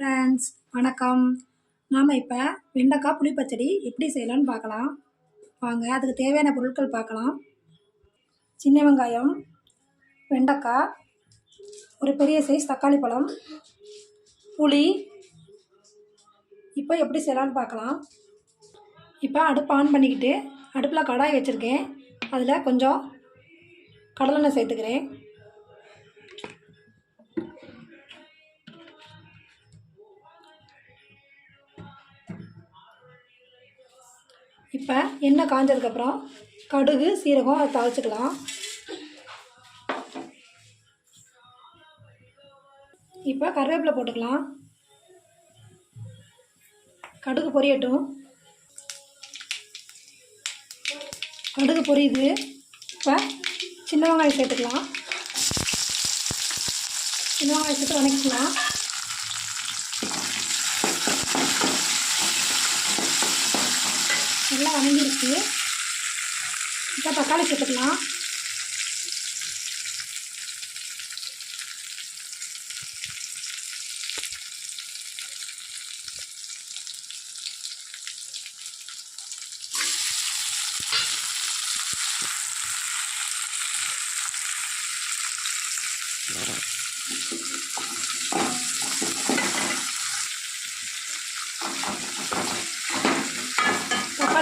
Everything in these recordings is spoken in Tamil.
ஃப்ரெண்ட்ஸ் வணக்கம். நாம் இப்போ வெண்டைக்காய் புளி பச்சடி எப்படி செய்யலாம்னு பார்க்கலாம். வாங்க அதுக்கு தேவையான பொருட்கள் பார்க்கலாம். சின்ன வெங்காயம் வெண்டைக்காய் ஒரு பெரிய சைஸ் தக்காளி பழம் புளி. இப்போ எப்படி செய்யலாம்னு பார்க்கலாம். இப்போ அடுப்பு ஆன் பண்ணிக்கிட்டு அடுப்பில் கடாய் வச்சுருக்கேன். அதில் கொஞ்சம் கடலெண்ணெய் சேர்த்துக்கிறேன். இப்போ எண்ணெய் காஞ்சதுக்கப்புறம் கடுகு சீரகம் அதை தாளிச்சுக்கலாம். இப்போ கருவேப்பிலை போட்டுக்கலாம். கடுகு பொரியட்டும். கடுகு பொரியுது. இப்போ சின்ன வெங்காயம் சேர்த்துக்கலாம். சின்ன வெங்காயம் சேர்த்து வணக்கிக்கலாம் நல்லா வதங்கிருச்சு இப்போ தக்காளி சேர்த்துக்கலாம்.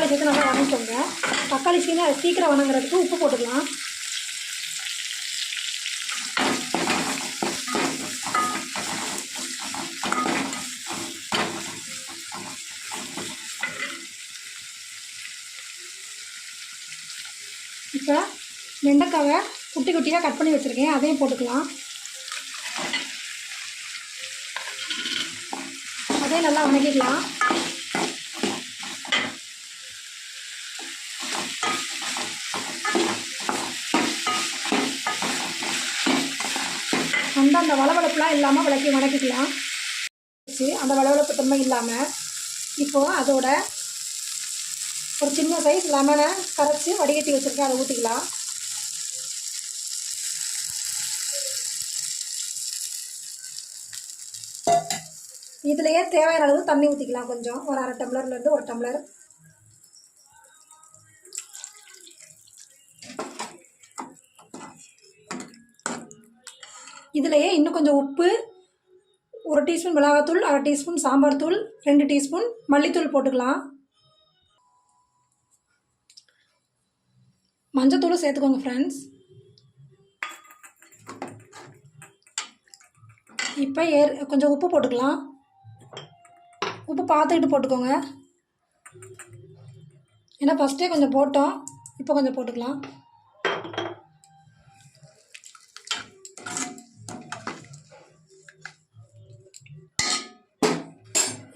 தக்காளி சேர்த்து நல்லா வணங்கிக்கோங்க தக்காளி சீன சீக்கிரம் வணங்குறதுக்கு உப்பு போட்டுக்கலாம். இப்போ வெண்டைக்காவை குட்டி குட்டியாக கட் பண்ணி வச்சுருக்கேன். அதையும் போட்டுக்கலாம். அதையும் நல்லா வணக்கிக்கலாம் வந்து அந்த வளவளப்புலாம் இல்லாமல் விளக்கி வணக்கிக்கலாம். அந்த வளவளப்பு தன்மை இல்லாமல் இப்போது அதோட ஒரு சின்ன சைஸ் லெமனை கரைச்சி வடிகட்டி வச்சுருக்கேன். அதை ஊற்றிக்கலாம் இதுலேயே தேவையான அளவு தண்ணி ஊற்றிக்கலாம் கொஞ்சம் ஒரு அரை டம்ளர்லேருந்து ஒரு டம்ளர் இதுலேயே இன்னும் கொஞ்சம் உப்பு ஒரு டீஸ்பூன் மிளகாத்தூள் அரை டீஸ்பூன் சாம்பார் தூள் ரெண்டு டீஸ்பூன் மல்லித்தூள் போட்டுக்கலாம். மஞ்சத்தூளும் சேர்த்துக்கோங்க ஃப்ரெண்ட்ஸ் இப்போ ஏர் கொஞ்சம் உப்பு போட்டுக்கலாம். உப்பு பார்த்துக்கிட்டு போட்டுக்கோங்க. ஏன்னா ஃபஸ்ட்டே கொஞ்சம் போட்டோம் இப்போ கொஞ்சம் போட்டுக்கலாம்.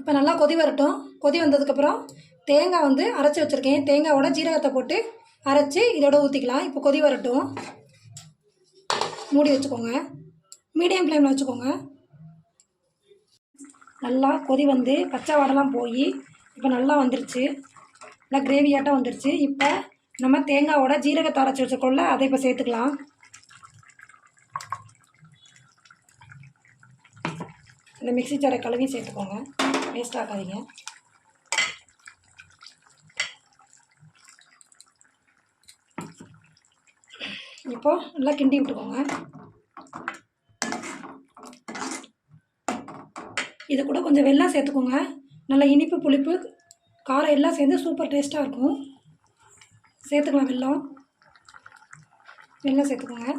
இப்போ நல்லா கொதி வரட்டும். கொதி வந்ததுக்கப்புறம் தேங்காய் வந்து அரைச்சி வச்சுருக்கேன். தேங்காயோட ஜீரகத்தை போட்டு அரைச்சி இதோட ஊற்றிக்கலாம் இப்போ கொதி வரட்டும். மூடி வச்சுக்கோங்க. மீடியம் ஃப்ளேமில் வச்சுக்கோங்க. நல்லா கொதி வந்து பச்சை வாடெல்லாம் போய் இப்போ நல்லா வந்துருச்சு. நல்லா கிரேவியாட்டம் வந்துருச்சு. இப்போ நம்ம தேங்காவோட ஜீரகத்தை அரைச்சி வச்சுக்கோல அதை இப்போ சேர்த்துக்கலாம். இந்த மிக்ஸி ஜாரை கழுவி சேர்த்துக்கோங்க. வேஸ்ட் ஆக்காதீங்க இப்போ நல்லா கிண்டி விட்டுக்கோங்க. இது கூட கொஞ்சம் வெல்லம் சேர்த்துக்கோங்க. நல்லா இனிப்பு புளிப்பு காரம் எல்லாம் சேர்ந்து சூப்பர் டேஸ்ட்டாக இருக்கும். சேர்த்துக்கலாம் வெல்லம் வெள்ளம் சேர்த்துக்கோங்க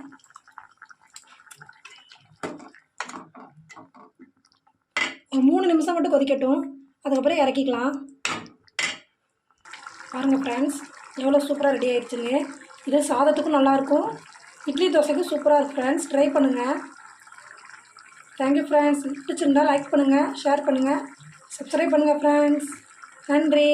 ஒரு மூணு நிமிஷம் மட்டும் கொதிக்கட்டும். அதுக்கப்புறம் இறக்கிக்கலாம். பாருங்கள் ஃப்ரெண்ட்ஸ் எவ்வளோ சூப்பராக ரெடி ஆயிடுச்சுங்க. இது சாதத்துக்கும் நல்லாயிருக்கும் இட்லி தோசைக்கும் சூப்பராக இருக்கும் ஃப்ரெண்ட்ஸ் ட்ரை பண்ணுங்கள் தேங்க்யூ ஃப்ரெண்ட்ஸ் பிடிச்சிருந்தால் லைக் பண்ணுங்கள் ஷேர் பண்ணுங்கள் சப்ஸ்கிரைப் பண்ணுங்கள் ஃப்ரெண்ட்ஸ் நன்றி.